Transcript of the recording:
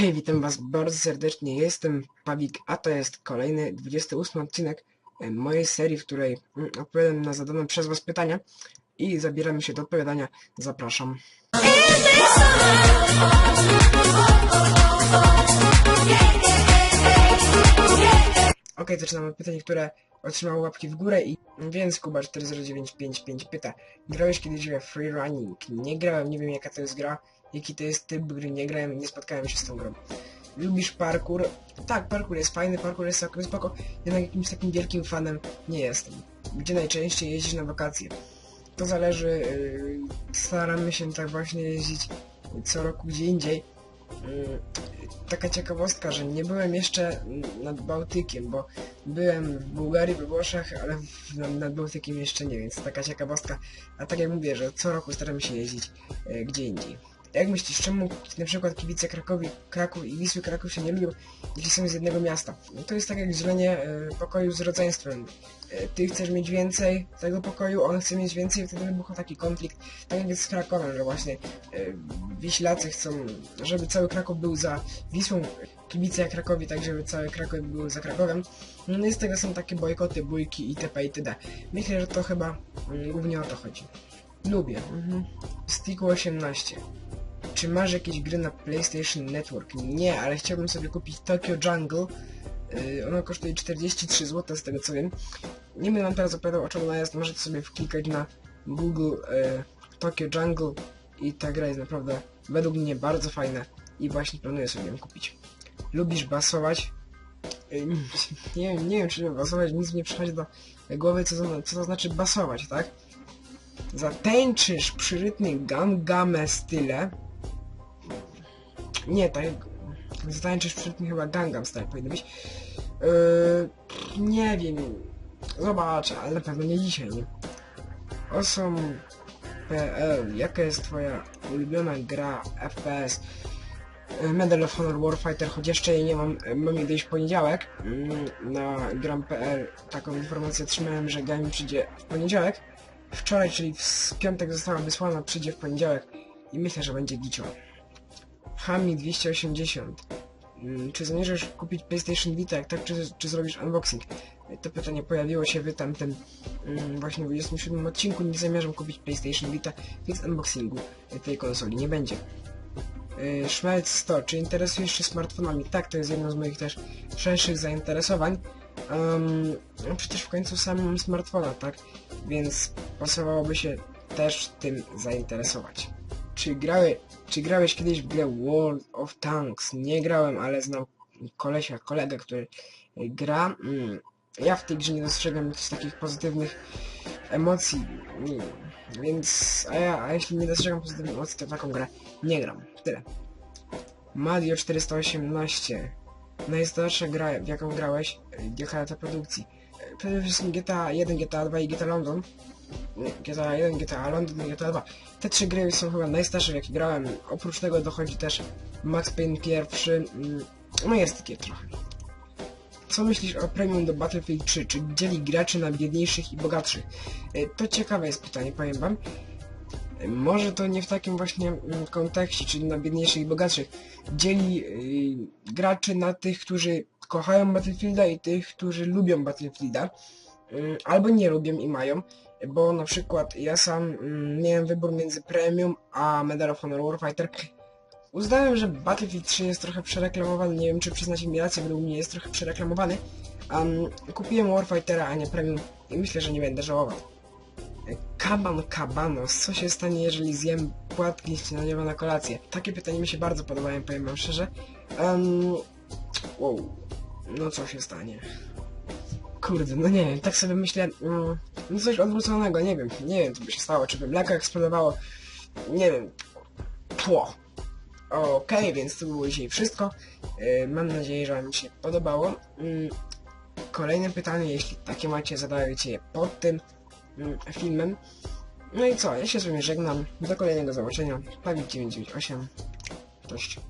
Hej, witam was bardzo serdecznie, jestem Pawik, a to jest kolejny 28 odcinek e, mojej serii, w której mm, odpowiadam na zadane przez was pytania i zabieramy się do odpowiadania. Zapraszam. Okej, zaczynamy od pytań, które otrzymały łapki w górę i więc Kuba 40955 pyta Grałeś kiedyś we Free Running? Nie grałem, nie wiem jaka to jest gra, jaki to jest typ gry, nie grałem, nie spotkałem się z tą grą. Lubisz parkour? Tak, parkour jest fajny, parkour jest całkiem spoko, jednak jakimś takim wielkim fanem nie jestem. Gdzie najczęściej jeździsz na wakacje? To zależy, yy, staramy się tak właśnie jeździć co roku gdzie indziej. Yy, taka ciekawostka, że nie byłem jeszcze nad Bałtykiem, bo byłem w Bułgarii, we Włoszech, ale w, nad Bałtykiem jeszcze nie, więc taka ciekawostka. A tak jak mówię, że co roku staramy się jeździć e, gdzie indziej. Jak myślisz, czemu na przykład kibice Krakowi, Kraków i Wisły Kraków się nie lubią, jeśli są z jednego miasta? No to jest tak jak dzielenie e, pokoju z rodzeństwem. E, ty chcesz mieć więcej tego pokoju, on chce mieć więcej wtedy wybucha taki konflikt. Tak jak jest z Krakowem, że właśnie e, Wiślacy chcą, żeby cały Kraków był za Wisłą, kibice jak Krakowi, tak żeby cały Kraków był za Krakowem. No i z tego są takie bojkoty, bójki itp. itd. Myślę, że to chyba mm, głównie o to chodzi. Lubię. Mhm. Stick 18. Czy masz jakieś gry na PlayStation Network? Nie, ale chciałbym sobie kupić Tokyo Jungle. Yy, ono kosztuje 43 zł z tego co wiem. Nie będę wam teraz opowiadał o czym ona jest, możecie sobie wklikać na Google yy, Tokyo Jungle i ta gra jest naprawdę według mnie bardzo fajna i właśnie planuję sobie ją kupić. Lubisz basować? Yy, nie nie wiem czy basować, nic nie przychodzi do głowy co to, co to znaczy basować, tak? Zatańczysz przy rytmie Gangamę style. Nie, tak. Zatańczysz przy rytmie chyba Gangnam Style powinno być. Yy, nie wiem. Zobaczę, ale na pewno nie dzisiaj? Osom.pl Jaka jest twoja ulubiona gra FPS? Yy, Medal of Honor Warfighter, choć jeszcze jej nie mam, yy, mam jej w poniedziałek. Yy, Na gram.pl taką informację otrzymałem, że gra mi przyjdzie w poniedziałek wczoraj, czyli w piątek została wysłana, przyjdzie w poniedziałek i myślę, że będzie gicio. Hami 280. Mm, Czy zamierzasz kupić PlayStation Vita? Jak tak, czy, czy zrobisz unboxing? To pytanie pojawiło się w tamtym mm, właśnie 27 odcinku. Nie zamierzam kupić PlayStation Vita, więc unboxingu tej konsoli nie będzie. Yy, Szmelc 100. Czy interesujesz się smartfonami? Tak, to jest jedno z moich też szerszych zainteresowań. Um, przecież w końcu sam mam smartfona, tak? Więc pasowałoby się też tym zainteresować. Czy, grały, czy grałeś kiedyś w grę World of Tanks? Nie grałem, ale znam kolesia, kolegę, który gra. Mm, Ja w tej grze nie dostrzegam takich pozytywnych emocji, mm, więc a, ja, a jeśli nie dostrzegam pozytywnych emocji, to taką grę nie gram. Tyle. Mario 418 Najstarsza gra, w jaką grałeś, jaka lata produkcji? E, Przede wszystkim GTA 1, GTA 2 i GTA London. GTA 1, GTA London i GTA 2. Te trzy gry są chyba najstarsze w jakie grałem. Oprócz tego dochodzi też Max Payne pierwszy. mm, No jest takie trochę. Co myślisz o premium do Battlefield 3? Czy dzieli graczy na biedniejszych i bogatszych? E, To ciekawe jest pytanie, powiem wam. E, Może to nie w takim właśnie mm, kontekście, czyli na biedniejszych i bogatszych. Dzieli y, graczy na tych, którzy kochają Battlefielda i tych, którzy lubią Battlefielda. Y, albo nie lubią i mają. Bo na przykład ja sam mm, miałem wybór między Premium a Medal of Honor Warfighter. Uznałem, że Battlefield 3 jest trochę przereklamowany, nie wiem czy przyznacie mi rację, według mnie jest trochę przereklamowany. Um, kupiłem Warfightera, a nie Premium i myślę, że nie będę żałował. Kaban Kabanos, co się stanie, jeżeli zjem płatki śniadaniowe na kolację? Takie pytania mi się bardzo podobają, powiem wam szczerze. Um, wow, no co się stanie? Kurde, no nie wiem, tak sobie myślę, mm, no coś odwróconego, nie wiem, nie wiem co by się stało, czy by mleko eksplodowało, nie wiem, tło. Okej, więc to było dzisiaj wszystko. Yy, mam nadzieję, że wam się podobało. Yy, kolejne pytanie, jeśli takie macie, zadajcie je pod tym mm, filmem. No i co, ja się z wami żegnam. Do kolejnego zobaczenia. Pawik 998. Cześć.